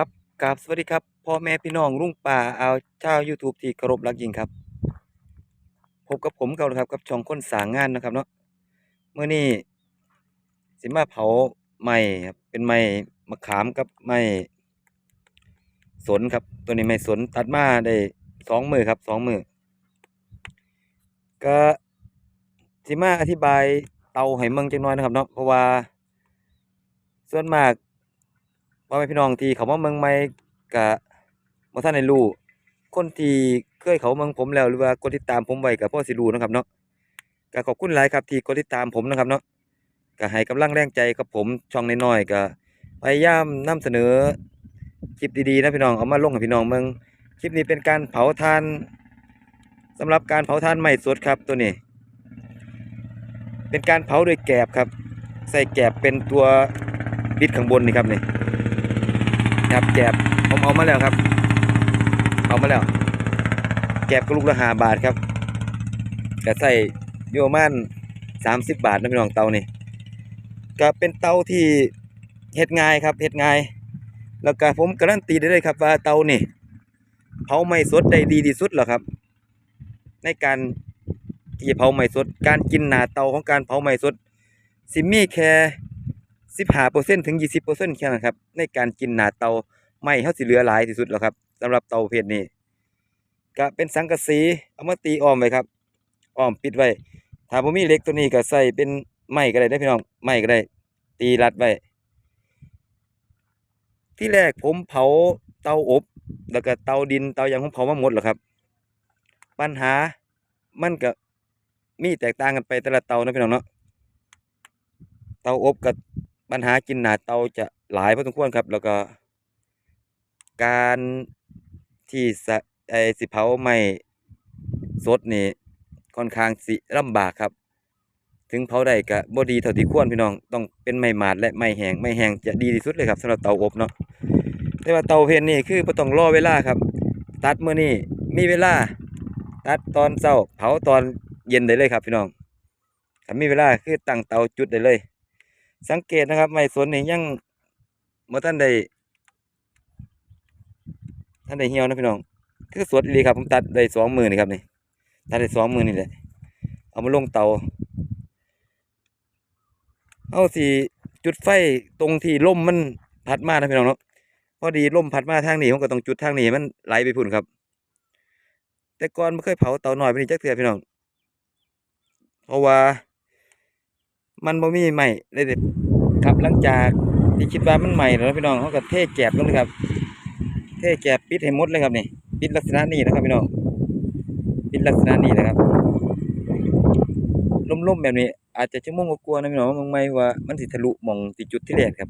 ครับกราบสวัสดีครับพ่อแม่พี่น้องลุงป่าเอาเจ้า YouTube ที่เคารพรักยิ่งครับพบกับผมเก่าแล้วครับกับช่องค้นสางงานนะครับเนาะเมื้อนี้สิมาเผาไม้ครับเป็นไม้มะขามกับไม้สนครับ ตัวนี้ไม้สนตัดมาได้สองมือครับสองมือก็สิมาอธิบายเตาให้เบิ่งจักหน่อยนะครับเนาะเพราะว่าส่วนมาก พ่อแม่พี่น้องที่เขามาเมืองใหม่ก็บ่ทันได้รู้คนที่เคยเขาเมืองผมแล้วหรือว่ากดติดตามผมไว้ก็พอสิรูนะครับเนาะก็ขอบคุณหลายครับที่กดติดตามผมนะครับเนาะก็ให้กำลังแรงใจกับผมช่องน้อยๆก็พยายามนำเสนอคลิปดีๆนะพี่น้องเอามาลงให้พี่น้องเบิ่งคลิปนี้เป็นการเผาถ่านสำหรับการเผาถ่านไม้สดครับตัวนี้ เป็นการเผาด้วยแกบครับ ใส่แกบเป็นตัวบิดข้างบนนี่ครับนี่ ครับแกบผมเอามาแล้วครับ เอามาแล้วแกบก็ลูกละหาบาทครับก็ใส่อยู่ประมาณสามสิบบาทนะพี่น้องเตานี่ก็เป็นเตาที่เฮ็ดง่ายครับเฮ็ดง่าย แล้วก็ผมการันตีได้เลยครับว่าเตานี่เผาไม่สดได้ดีที่สุดแล้วครับ ในการที่เผาไม่สด การกินหนาเตาของการเผาไม่สดสิมี่แค่ สิบห้าเปอร์เซ็นถึงยี่สิบเปอร์เซ็นแค่นั้นครับ ในการกินหนาเตาไม่เขาสิเหลือหลายที่สุดแล้วครับสำหรับเตาเพศนี้ก็เป็นสังกะสีเอามาตีอ้อมไว้ครับอ้อมปิดไว้ถ้าผมมีเล็กตัวนี้ก็ใส่เป็นไม้ก็ได้ได้พี่น้องไม้ก็ได้ ตีรัดไว้ที่แรกผมเผาเตาอบ แล้วก็เตาดินเตายังผมเผามาหมดแล้วครับ ปัญหามันก็มีแตกต่างกันไปแต่ละเตานะพี่น้องเนาะเตาอบกับ ปัญหากินหนาเตาจะหลายพอสมควรครับ แล้วก็ การที่สไอสิเผาไม้สดนี่ค่อนข้างสิลำบากครับ ถึงเผาได้ก็บ่ดีเท่าที่ควรพี่น้องต้องเป็นไม้หมาดและไม้แห้งไม้แห้งจะดีที่สุดเลยครับสำหรับเตาอบเนาะแต่ว่าเตาเพนนี่คือบ่ต้องรอเวลาครับ ตัดมื้อนี้มีเวลา ตัดตอนเช้าเผาตอนเย็นได้เลยครับพี่น้องถ้ามีเวลาคือตั้งเตาจุดได้เลย สังเกตนะครับไม้สนนี่ยังบ่อทันได้ท่านได้เหี่ยวนะพี่น้องคือสดอีลีครับผมตัดได้สองมือนี่ครับนี่ตัดได้สองมือนี่แหละเอามาลงเตาเอาสิจุดไฟตรงที่ลมมันพัดมานะพี่น้องเนาะพอดีลมพัดมาทางนี้ผมก็ต้องจุดทางนี้มันไหลไปพุ่นครับ แต่ก่อนไม่เคยเผาเตาหน่อยไปนี่จักเทื่อพี่น้องเพราะว่า มันบ่มีใหม่เลยเด็ดครับหลังจากที่คิดว่ามันใหม่แล้วพี่น้องเขาก็เทแกบลงเลยครับ เทแกบปิดให้หมดเลยครับนี่ปิดลักษณะนี้นะครับพี่น้องปิดลักษณะนี้นะครับล่มๆแบบนี้ อาจจะชั่วโมงกว่าๆนะพี่น้องมันไม่ว่ามันสิทะลุมองที่จุดที่แรกครับ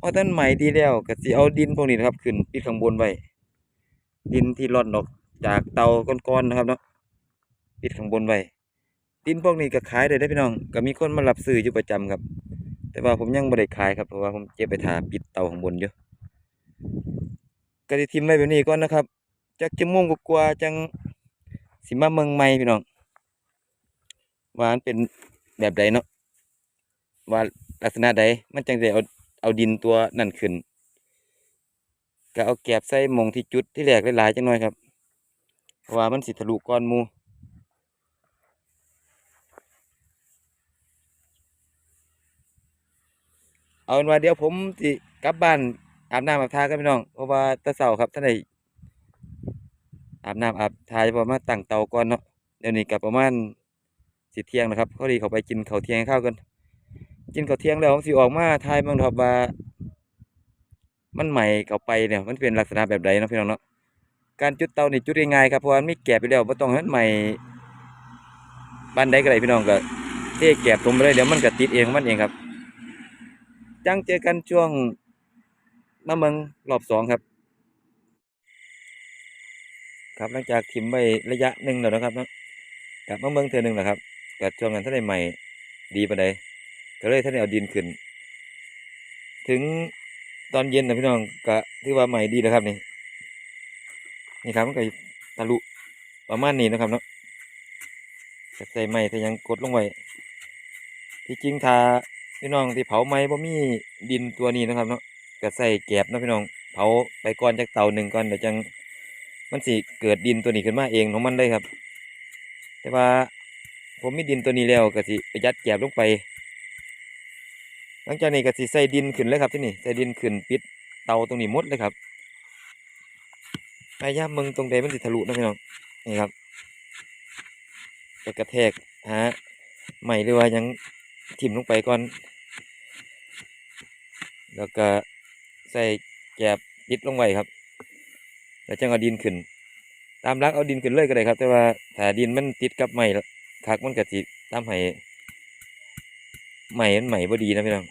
พอท่านใหม่ดีแล้วก็สิเอาดินพวกนี้นะครับขึ้นปิดข้างบนไว้ดินที่ร่อนออกจากเตาก้อนๆนะครับเนาะปิดข้างบนไว้ ดินพวกนี้ก็ขายได้ได้พี่น้อง ก็มีคนมารับซื้ออยู่ประจำครับ แต่ว่าผมยังไม่ได้ขายครับเพราะว่าผมเก็บไปทาปิดเตาข้างบนอยู่ก็ได้ทิมไว้แบบนี้ก่อนนะครับจักจะม่วงกว่าจังสิมาเมืองใหม่พี่น้องว่ามันเป็นแบบใดเนาะว่าลักษณะใดมันจังได้เอาเอาดินตัวนั่นขึ้นก็เอาแกบใส่มงที่จุดที่แรกหลายๆจังหน่อยครับเพราะว่ามันสิทะลุก้อนมู เอาเป็นว่าเดี๋ยวผมสิกลับบ้านอาบน้ำอาบทากันพี่น้อง เพราะว่าตะเสาครับท่านได้อาบน้ำอาบทาจะพอมาตั้งเตาก่อนเนาะเดี๋ยวนี้กับประมาณสิเที่ยงนะครับพอดีเขาไปกินข้าวเที่ยงข้าวกัน กินข้าวเที่ยงแล้วผมสิออกมาทายบิ่งครับว่า มันใหม่เข้าไปเนี่ยมันเป็นลักษณะแบบใดเนาะพี่น้องเนาะการจุดเตานี่จุดง่ายครับเพราะมันไมีแกบไปแล้วบ่ต้องให้มันใหม่บ้านใดก็ได้พี่น้องก็เทแกบลงไปเลยเดี๋ยวมันก็ติดเองมันเองครับ จังเจอกันช่วงมาเมืองรอบสองครับ ครับหลังจากทิมไประยะหนึ่งแล้วนะครับเนาะกลับมาเมืองเทือหนึ่งแล้วครับกับช่วงนั้นท่านได้ใหม่ดีปานใดก็เลยท่านได้เอาดินขึ้น ถึงตอนเย็นนะพี่น้องก็ถือว่าใหม่ดีนะครับนี่นี่ครับมันก็ทะลุประมาณนี้นะครับเนาะก็ใส่ไม้แต่ยังกดลงไว้ที่จริงถ้า พี่น้องที่เผาไม้บ่มีดินตัวนี้นะครับเนาะก็ใส่แกบนะพี่น้องเผาไปก่อนจากเตาหนึ่งก่อนเดี๋ยวจังมันสิเกิดดินตัวนี้ขึ้นมาเองของมันเลยครับ แต่ว่าผมมีดินตัวนี้แล้วก็สิไปยัดแกบลงไป หลังจากนี้ก็สิใส่ดินขึ้นเลยครับที่นี่ใส่ดินขึ้นปิดเตาตรงนี้มดเลยครับพยายามมึงตรงใดมันสิทะลุนะพี่น้องนี่ครับไปกระแทกฮะใหม่หรือว่ายัง ทิ่มลงไปก่อน แล้วก็ใส่แกบปิดลงไว้ครับ แล้วจังเอาดินขึ้น ตามรักเอาดินขึ้นเลยก็ได้ครับ แต่ว่าถ้าดินมันติดกับไม้แล้วคักมันก็สิทำให้ไม้มันใหม่บ่ดีนะพี่น้อง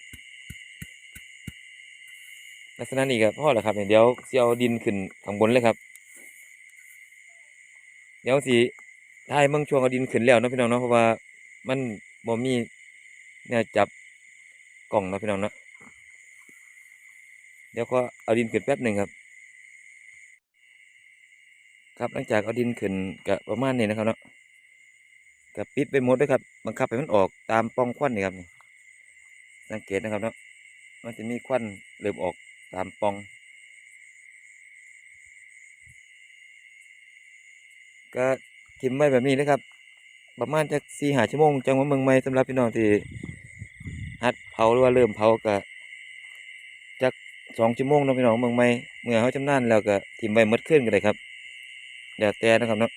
ลักษณะนี้ก็พอแล้วครับเดี๋ยวเสิเอาดินขึ้นข้างบนเลยครับ เดี๋ยวสิถ่ายเมืองช่วงเอาดินขึ้นแล้วนะพี่น้องเนาะเพราะว่ามันบ่มี แนวจับกล่องนะพี่น้องนะเดี๋ยวก็เอาดินขึ้นแป๊บหนึ่งครับ ครับหลังจากเอาดินขึ้นก็ประมาณนี้นะครับเนาะก็ปิดไปหมดด้วยครับบังคับให้มันออกตามปล่องควันนี่ครับนี่สังเกตนะครับเนาะมันจะมีควันเริ่มออกตามปองก็ทิมไว้แบบนี้นะครับ ประมาณจากสี่หาชั่วโมงจังหวะเมืองใหม่สำหรับพี่น้องที่ เผาหรือว่าเริ่มเผาก็สองชั่วโมงเนาะพี่น้องเมืองใหม่เมื่อเขาชำนาญแล้วก็ทิมไว้หมดขึ้นก็ได้ครับเดี๋ยวแต่นะครับเนาะ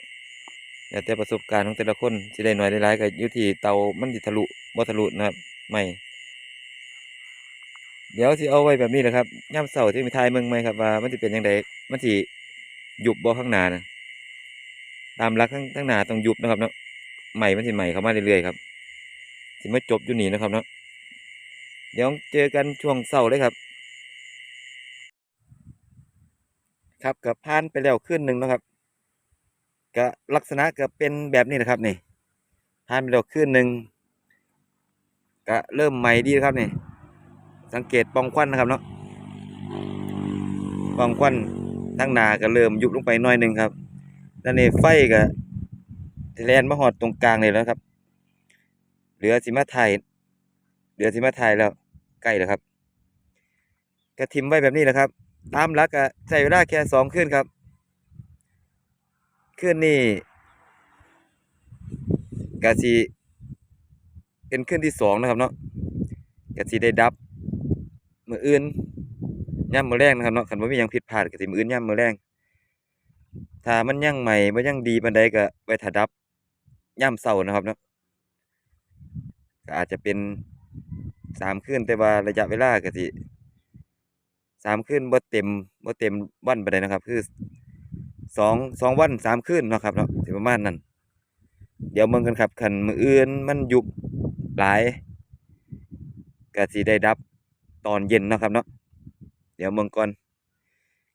เดี๋ยวแต่ประสบการณ์ของแต่ละคนสิได้หน่อยได้หลายก็อยู่ที่เตามันสิทะลุบ่ทะลุนะครับไม่เดี๋ยวสิเอาไว้แบบนี้แหละครับย่ำเสาที่มีทายเมืองใหมครับว่ามันสิเป็นยังไงมันสิยุบบ่ข้างหน้านะตามหลักข้างข้างหน้าต้องยุบนะครับเนาะใหม่มันสิใหม่เข้ามาเรื่อยๆครับสิมาจบอยู่นี่นะครับเนาะ เดี๋ยวเจอกันช่วงเสาร์เลยครับ ครับกับผ่านไปแล้วขึ้นหนึ่งเนาะครับก็ลักษณะก็เป็นแบบนี้นะครับนี่ผ่านไปแล้วขึ้นหนึ่งก็เริ่มใหม่ดีนะครับนี่ สังเกตปองควันนะครับเนาะปองควันทั้งหนาก็เริ่มยุบลงไปหน่อยหนึ่งครับแล้วนี่ไฟก็แลนมาหอดตรงกลางเลยแล้วครับ เหลือสิมาถ่ายเหลือสิมาถ่ายแล้ว ใกล้แล้วครับก็ทิมไว้แบบนี้แหละครับ ตามหลักก็ใช้เวลาแค่สองคืนครับคืนนี้กะสิเป็นคืนที่สองนะครับเนาะกะสิได้ดับมืออื่นย่ำมือแรงนะครับเนาะคันว่ามียังผิดพลาดกะสิมืออื่นย่ำมือแรงถ้ามันยังใหม่บ่ยังดีปานใดก็ไว้ถ้าดับย่ำเช้านะครับเนาะก็อาจจะเป็น สามคืนแต่ว่าระยะเวลาก็สิสามคืนบ่เต็มบ่เต็มวันไปานใดนะครับ คือสองสองวันสามคืนเนาะครับเนาะประมาณนั้น เดี๋ยวเมืองกันครับคันมืออื่นมันยุบหลายก็สิได้ดับตอนเย็นเนาะครับเนาะเดี๋ยวเมืองก่อน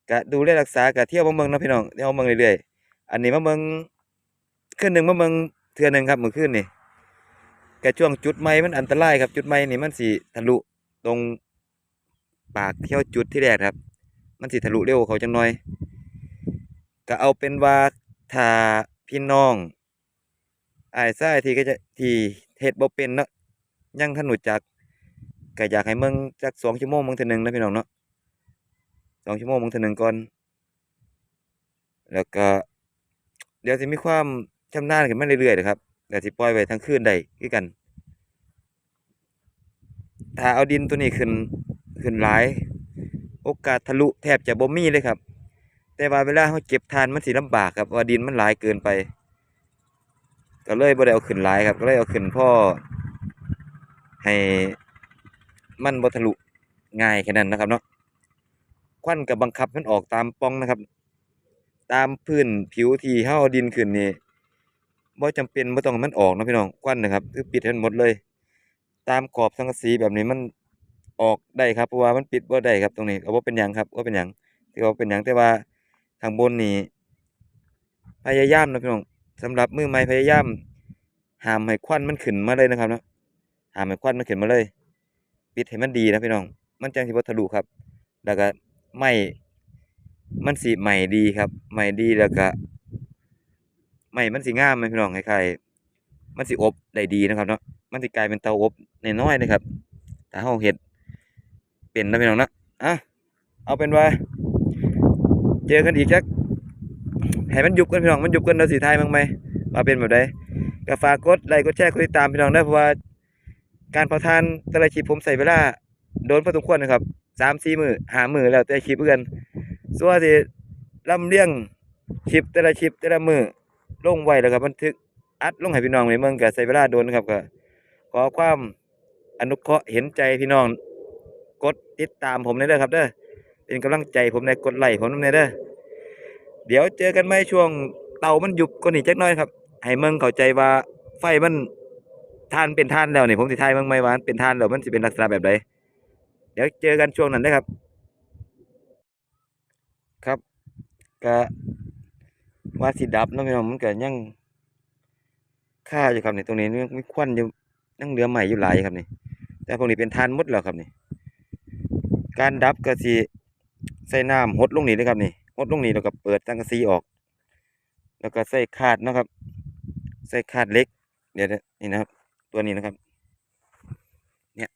ก็ดูแลรักษาก็เที่ยวเมืองนะพี่น้องเที่ยวเมืองเรื่อยๆอันนี้มาเมืองคืนหนึ่งมาเมืองเทื่อหนึงครับมื้อคืนนี่ ก็ช่วงจุดใหม่มันอันตรายครับจุดใหม่นี่มันสิทะลุตรงปากเที่ยวจุดที่แรกครับ มันสิทะลุเร็วเขาจังหน่อย ก็เอาเป็นว่าถ้าพี่น้องไอ้ายซ้ที่ก็จะที่เฮ็ดบ่เป็นเนาะยังทันรู้จักก็อยากให้มืองจักสองชั่วโมงมืองเทื่อหนึงนะพี่น้องเนาะสองชั่วโมงมืองเทื่อหนึงก่อน แล้วก็เดี๋ยวสิมีความชำนาญขึ้นมาเรื่อยๆนะครับ เดี๋ยวสิปล่อยไว้ทั้งคืนได้คือกัน ถ้าเอาดินตัวนี้ขึ้นขึ้นหลาย โอกาสทะลุแทบจะบ่มีเลยครับ แต่ว่าเวลาเราเก็บทานมันสิลำบากครับว่าดินมันหลายเกินไป ก็เลยบ่ได้เอาขึ้นหลายครับก็เลยเอาขึ้นพ่อให้มันบ่ทะลุง่ายแค่นั้นนะครับเนาะควันก็บังคับมันออกตามปองนะครับ ตามพื้นผิวที่เฮาเอาดินขึ้นนี่ บ่จำเป็นบ่ต้องมันออกนะพี่น้องควันนะครับคือปิดให้มันหมดเลย ตามขอบสังกะสีแบบนี้มันออกได้ครับเพราะว่ามันปิดบ่ได้ครับตรงนี้ก็บ่าเป็นหยังครับบ่าเป็นหยังถือว่าเป็นหยังแต่ว่าข้างบนนี่พยายามนะพี่น้องสำหรับมือใหม่พยายามห้ามให้ควันมันขึ้นมาเลยนะครับนะห้ามให้ควันมันขึ้นมาเลย ปิดให้มันดีนะพี่น้อง มันจังสิบ่ทะลุครับ แล้วก็ไม้มันสิไหม้ดีครับไหม้ดีแล้วก็ ไม้มันสิงามไหมพี่น้องใคล้ายๆมันสิอบได้ดีนะครับเนาะมันสิกลายเป็นเตาอบน้อยๆนะครับถ้าเฮาเฮ็ดเป็นนะพี่น้องนะอะเอาเป็นว่า เจอกันอีกจักให้มันยุบกันพี่น้องมันยุบกันเราสิทยมั้งไหมว่าเป็นแบบใดก็ฝากกดไลค์กดแชร์กดติดตามพี่น้องได้เพราะว่าการเผาทานแต่ละคลิปผมใส่เวลาโดนพอสมควรนะครับสามสี่มือหามือแล้วแต่คลิปเพื่อนส่วนที่ลำเลียงคลิปแต่ละคลิปแต่ละมือ ลงไว้แล้วก็บันทึกอัดลงให้พี่น้องในเมืองก็ใส่เวลาโดนครับก็ขอความอนุเคราะห์เห็นใจพี่น้อง กดติดตามผมในเด้อครับเด้อเป็นกำลังใจผมในกดไลค์ผมในเด้อเดี๋ยวเจอกันไหมช่วงเตามันหยุบก็นี่จักน้อยครับ ให้เมืองเข้าใจว่าไฟมันทานเป็นทานแล้วนี่ผมสิทายเมืองไหมว่านเป็นทานแล้วมันสิเป็นลักษณะแบบใดเดี๋ยวเจอกันช่วงนั้นนะครับ ครับก็ ว่าสิดับนะพี่น้องมันก็ยังค่าอยู่ครับนี่ตรงนี้ยังมีควันอยู่ยังเหลือใหม่อยู่หลายครับนี่ แต่พวกนี้เป็นทานมดแล้วครับนี่ การดับก็สิใส่น้ำหดลงนี่เลยครับนี่หดลงนี่แล้วก็เปิดสังกระสีออก แล้วก็ใส่คาดนะครับ ใส่คาดเล็ก เดี๋ยวนะนี่นะครับ ตัวนี้นะครับ เนี่ย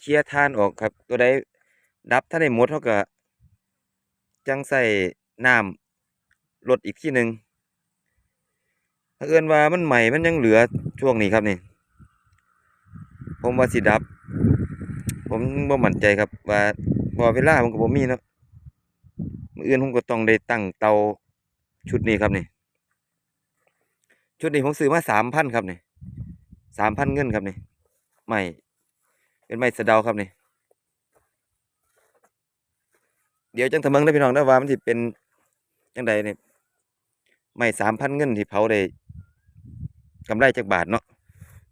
เคลียร์ทานออกครับ ตัวใดดับถ้าได้หมดเท่ากับจังใส่น้ำ ลดอีกที่หนึ่งถ้าเอินว่ามันใหม่มันยังเหลือช่วงนี้ครับนี่ ผมว่าสิดับ ผมบ่มั่นใจครับ ว่าพอเวลามันก็บ่มีเนาะมื้ออื่นผมก็ต้องได้ตั้งเตาชุดนี้ครับนี่ ชุดนี้ผมซื้อมาสามพันครับนี่สามพันเงินครับนี่ใหม่เป็นไม้สะเดาครับนี่เดี๋ยวจังทะเมิงได้พี่น้องนะว่ามันสิเป็นจังใดนี่ ไม้สามพันเงินที่เผาได้กำไรจากบาทเนาะ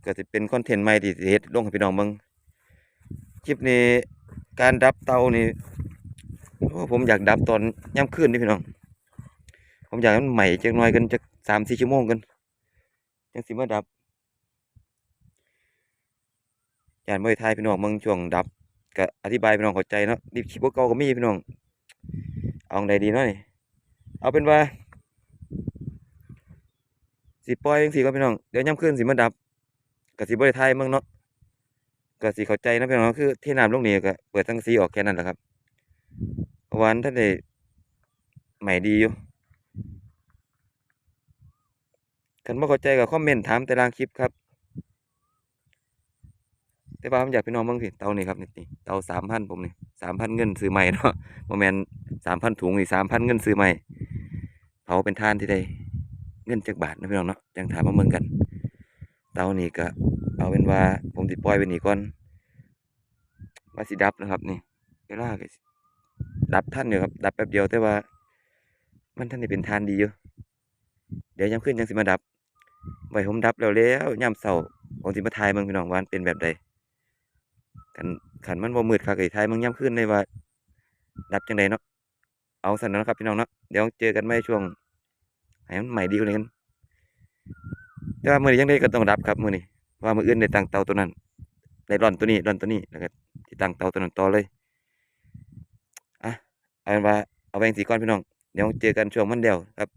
ก็สิเป็นคอนเทนต์ใหม่ที่เฮ็ดลงให้พี่น้องเบิ่งคลิปนี้การดับเตานี่ผมอยากดับตอนย่ำคืนนี่พี่น้อง ผมอยากมันใหม่จักหน่อยกันจักสามสี่ชั่วโมงกันจังสิมาดับยานบ่ไทยพี่น้องเบิ่งช่วงดับก็อธิบายพี่น้องเข้าใจเนาะนี่คลิปเก่าก็มีพี่น้อง เอาจั่งใดดีเนาะนี่เอาเป็นว่า สิปล่อยจังซี่ก่อนพี่น้องเดี๋ยวย่ำคืนสิมาดับก็สิบ่ได้ถ่ายเมืองเนาะก็สิเข้าใจนะพี่น้องคือเทน้ำลงนี่ก็เปิดสังสีออกแค่นั้นแหละครับวันท่านได้ใหม่ดีอยู่คันบ่เข้าใจก็คอมเมนต์ถามแต่ลางคลิปครับ แต่ว่าผมอยากพี่น้องบิ่งสิเตานี่ครับนี่เตา3,000ผมนี่3,000เงินซื้อใหม่เนาะบ่แม่น3,000ถุงนี่3,000เงินซื้อใหม่เผาเป็นท่านที่ได้ เงินจักบาทนะพี่น้องเนาะจังถามมาเบิ่งกัน เตานี่ก็เอาเป็นว่าผมสิดปล่อยไว้นี่ก่อนว่าสิดับนะครับนี่เวลาก็ดับทันอยู่ครับดับแป๊บเดียวแต่ว่า มันทันได้เป็นทานดีอยู่เดี๋ยวยามขึ้นยังสิมาดับไว้ผมดับแล้วแล้วยามเช้าผมสิมาถ่ายเบิ่งพี่น้องวันเป็นแบบใดคันคันมันบ่มืดคักก็สิถ่ายเบิ่งยามคืนเลยว่า ดับจังไดเนาะเอาซั่นนะครับพี่น้องเนาะเดี๋ยวเจอกันใหม่ช่วง ให้มันใหม่ดีกว่านี้กันแต่ว่ามือนี้ยังได้ก็ต้องดับครับมือนี้เพราะว่ามืออื่นได้ตั้งเตาตัวนั้นได้ร่อนตัวนี้ร่อนตัวนี้แล้วก็สิตั้งเตาตัวนั้นต่อเลยอะเอาเป็นว่าเอาไว้จั่งซี้ก่อนพี่น้องเดี๋ยวเจอกันช่วงมันเดียวครับ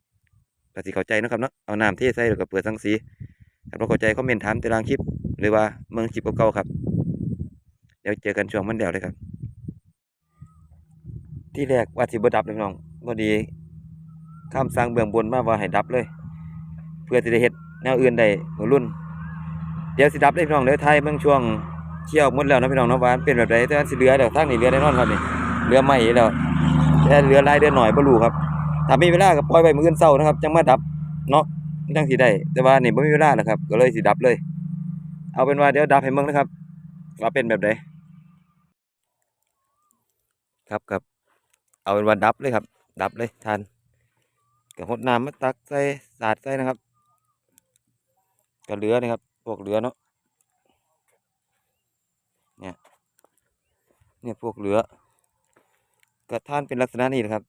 ก็สิเข้าใจนะครับเนาะเอาน้ำเทใส่แล้วก็เปิดสังสีถ้าบ่เข้าใจคอมเมนต์ถามต้ล่างคลิป หรือว่าเมืองคลิปเก่าๆครับ เดี๋ยวเจอกันช่วงมันเดียวเลยครับ ที่แรกว่าสิบดับเลยพี่น้องพอดี คำสั่งเบื้องบนมาว่าให้ดับเลย เพื่อสิได้เฮ็ดแนวอื่นได้หัวรุ่น เดี๋ยวสิดับเลยพี่น้องเด้อไทยเมื่อช่วงเที่ยวหมดแล้วนะพี่น้องนะว่ามันเป็นแบบใดแต่สิเหลือเดี๋ยวทางนี้เหลือแน่นอนครับนี่เหลือใหม่แล้วแต่เหลือลายเดือนหน่อยบ่รู้ครับถ้ามีเวลาก็ปล่อยไว้มื้ออื่นเช้านะครับจังมาดับเนาะจังสิได้ แต่ว่านี่บ่มีเวลาแล้วครับ ก็เลยสิดับเลย เอาเป็นว่าเดี๋ยวดับให้เบิ่งนะครับว่าเป็นแบบใดครับครับเอาเป็นว่าดับเลยครับ ดับเลยทาน ก็หดน้ำมาตักใส่สาดใส่นะครับก็เหลือนะครับพวกเหลือเนาะเนี่ยเนี่ยพวกเหลือก็ท่านเป็นลักษณะนี้นะครับ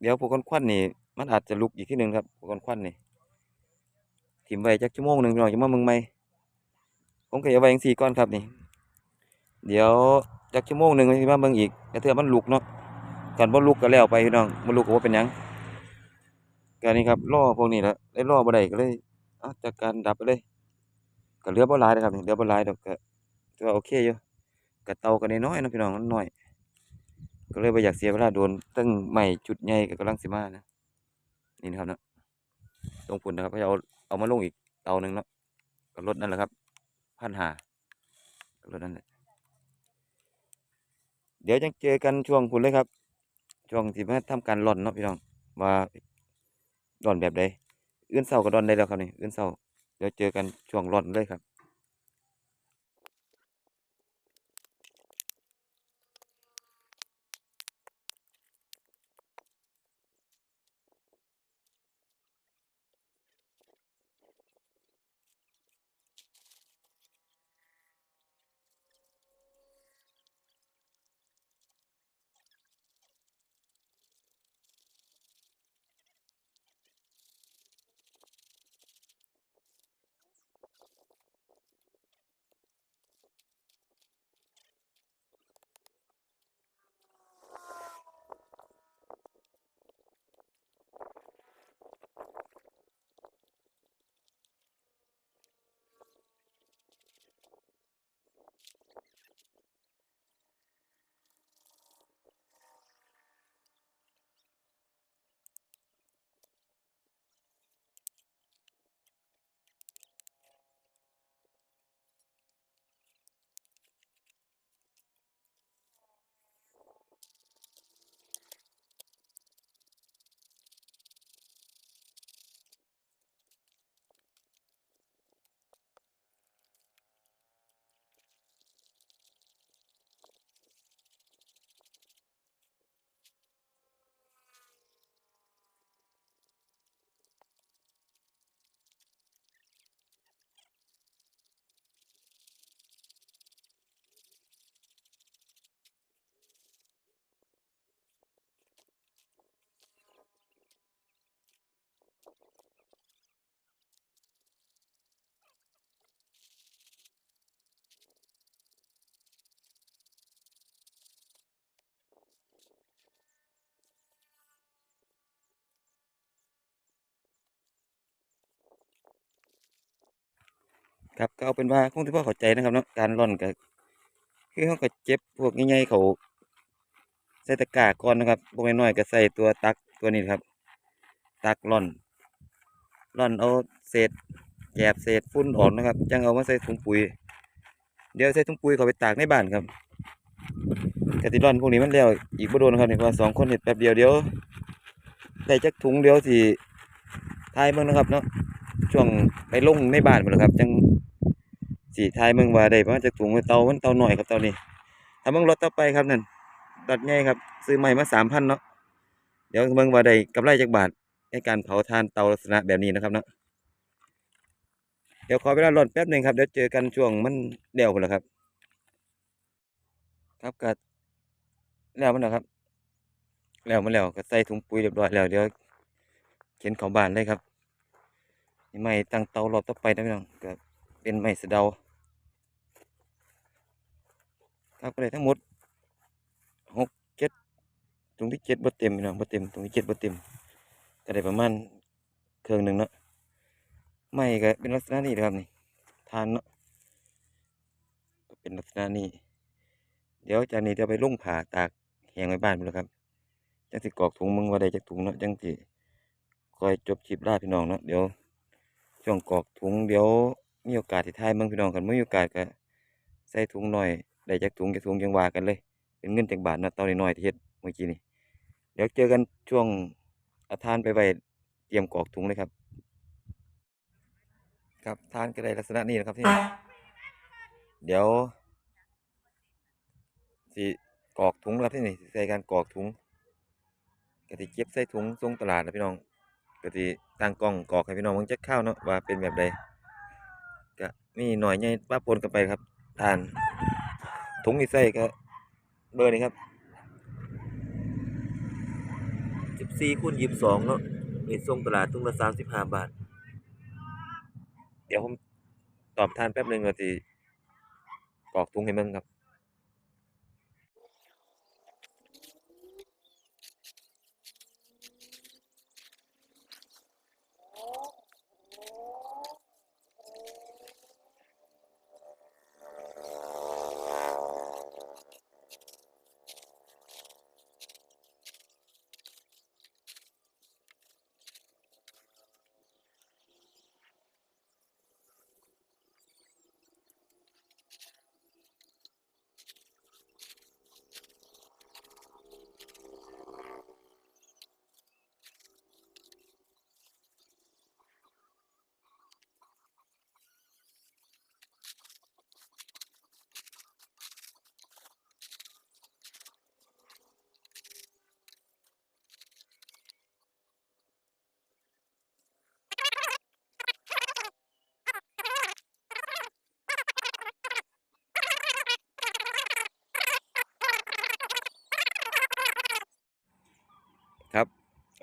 เดี๋ยวพวกควันนี่มันอาจจะลุกอีกที่หนึ่งครับพวกควันนี่ถิ่มไว้จักชั่วโมงหนึ่งพี่องจะมาเมืองใหม่ผมก็เอาไว้จังซี่ก่อนครับนี่เดี๋ยวจักชั่วโมงหนึ่งสิมาเบิ่งอีกแต่เทื่อมันลุกเนาะกันบ่ลุกก็แล้วไปพี่น้องบ่ลุกก็บ่าเป็นยัง ก็นี่ครับรอพวกนี้แหละได้รอบ่ได้ก็เลยเอาจัดการดับไปเลยก็เหลือบ่หลายนะครับนี่เหลือบ่หลายดอกก็ถือว่าโอเคอยู่ก็เตาก็น้อยๆนะพี่น้องมันน้อยก็เลยบ่อยากเสียเวลาโดนตั้งใหม่จุดใหญ่ก็กำลังสิมานะนี่นะครับเนาะตรงพุ่นนะครับก็เอาเอามาลงอีกเตาหนึงเนาะก็ลดนั่นแหละครับพันหาลดนั่นแหละเดี๋ยวยังเจอกันช่วงพุ่นเลยครับ ช่วงที่มาทำการร่อนเนาะพี่น้องว่า ร้อนแบบใดอื่นเช้าก็ร้อนได้แล้วครับนี่อื่นเช้าเดี๋ยวเจอกันช่วงร้อนเลยครับ ครับก็เอาเป็นว่าคงที่พ่อเข้าใจนะครับเนาะการร่อนก็คือเขาก็เจ็บพวกใหญ่ๆเขาใส่ตะกร้าก่อนนะครับพวกน้อยๆก็ใส่ตัวตักตัวนี้ครับ ตักร่อนร่อนเอาเศษแยบเศษฝุ่นออกนะครับจังเอามาใส่ถุงปุ๋ย เดี๋ยวใส่ถุงปุ๋ยเขาไปตากในบ้านครับกติร่อนพวกนี้มันแล้วอีกบ่โดนครับนี่พราะว่าสองคนเห็ดแป๊บเดียวเดี๋ยวได้จักถุงเดียวสิทายเบิ่งนะครับเนาะช่วงไปลงในบ้านหมดแล้วครับจัง สีทายเมืองว่าได้ประมาณจากถุงเตามันเตาหน่อยครับเตานี้ถ้าเมืองรถต่อไปครับนั่นรถใหญ่ครับ ซื้อใหม่มาสามพันเนาะเดี๋ยวเมืองว่าได้กำไรจากบาทในการเผาทานเตาลักษณะแบบนี้นะครับเนาะเดี๋ยวขอเวลาร่อนแป๊บหนึ่งครับเดี๋ยวเจอกันช่วงมันเดี่ยวคนละครับ ครับก็แล้วมันแล้วครับ แล้วมันแล้วก็ใส่ถุงปุ๋ยเรียบร้อยแล้วเดี๋ยวเข็นเขาบานเลยครับนี่ไม้ตั้งเตารอบต่อไปนะพี่น้องก็เป็นไม้สะเดา ครับก็ได้ทั้งหมดหกเจ็ดตรงที่เจ็ดบ่เต็มพี่น้องบ่เต็มตรงที่เจ็ดบ่เต็มก็ได้ประมาณเครื่องหนึ่งเนาะไม้ก็เป็นลักษณะนี้นะครับนี่ทานเนาะก็เป็นลักษณะนี้ เดี๋ยวจากนี้จะไปลุ่งผ่าตากแหงไว้บ้านหมดแล้วครับจังสิกรอกถุงมึงว่าได้จากถุงเนาะจังสิคอยจบคลิปลาพี่น้องเนาะเดี๋ยวช่วงกรอกถุงเดี๋ยวมีโอกาสที่ทายมืองพี่น้องกันไม่มีโอกาสก็ใส่ถุงหน่อย ได้จากถุงจากถุงยังว่ากันเลย เป็นเงินจากบาทนะตอนน้อยๆที่เฮ็ดเมื่อกี้นี่เดี๋ยวเจอกันช่วงอาทานไปไว้เตรียมกรอกถุงเลยครับ ครับทานก็ได้ลักษณะนี้นะครับที่เดี๋ยวสิกรอกถุงแล้วที่นี่ใส่การกรอกถุงก็สิเก็บใส่ถุงส่งตลาดนะพี่น้องก็สิตั้งกล้องกรอกให้พี่น้องเบิ่งจักข้าวเนาะว่าเป็นแบบใดก็มีหน่อยใหญ่ป้าปนกันไปครับทาน ถุงที่ใส่ก็เบอร์นี้ครับสิบสี่คูณยิบสองเนาะนี่ส่งตลาดถุงละสามสิบห้าบาท เดี๋ยวผมตอบทานแป๊บหนึ่งว่าสิกรอกถุงให้เบิ่งครับ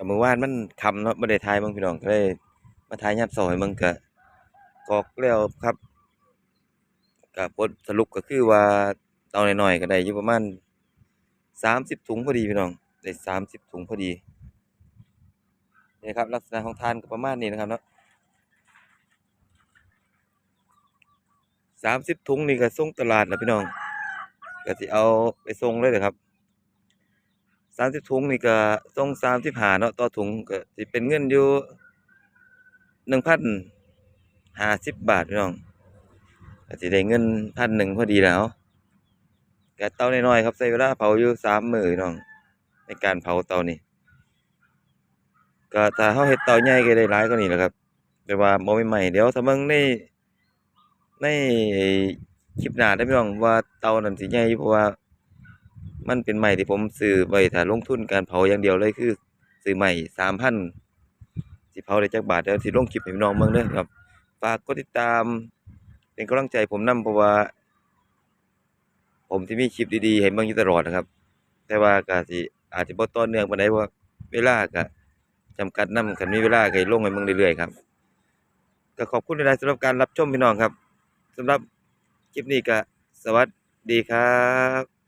ก็เมื่อวานมันคำเนาะบ่ได้ถ่ายเบิ่งพี่น้องก็เลยมาถ่ายยามเช้าให้เบิ่งก็กอกแล้วครับก็ผลสรุปก็คือว่าเตาหน้อยๆก็ได้อยู่ประมาณ30ถุงพอดีพี่น้องได้30ถุงพอดีนี่ครับลักษณะของทานก็ประมาณนี้นะครับเนาะ30ถุงนี่ก็ส่งตลาดแล้วพี่น้องก็สิเอาไปส่งเลยเด้อครับามสิบถุงนี่ก็ส่งสามสิบห้าเนาะต่อถุงก็สิเป็นเงินอยู่หนึ่งพันห้าสิบบาทพี่น้องก็สิได้เงินพันหนึ่งพอดีแล้วแกเตาน้อยๆครับใช้เวลาเผาอยู่สามมื้อพี่น้อง ในการเผาเตานี่ก็ถ้าเฮาเฮ็ดเตาใหญ่ก็ได้หลายกว่านี้แหละครับแต่ว่าบ่มีไม้เดี๋ยวถ้าเบิ่งในในคลิปหน้าเด้อพี่น้องว่าเตานั้นสิใหญ่เพราะว่า มันเป็นไม้ที่ผมซื้อไว้ถ้าลงทุนการเผาอย่างเดียวเลยคือซื้อไม้3,000สิเผาได้จักบาทเดี๋ยวสิลงคลิปให้พี่น้องเบิ่งเด้อครับฝากกดติดตาม เป็นกำลังใจผมนำเพราะว่า ผมสิมีคลิปดีๆให้เบิ่งอยู่ตลอดนะครับ แต่ว่าก็สิอาจสิบ่ต่อเนื่องปานใดเพราว่าเวลาก็จำกัดนำคันมีเวลาก็สิลงให้เบิ่งเรื่อยๆครับก็ขอบคุณหลายๆสำหรับการรับชมพี่น้องครับสำหรับคลิปนี้ก็สวัสดีครับ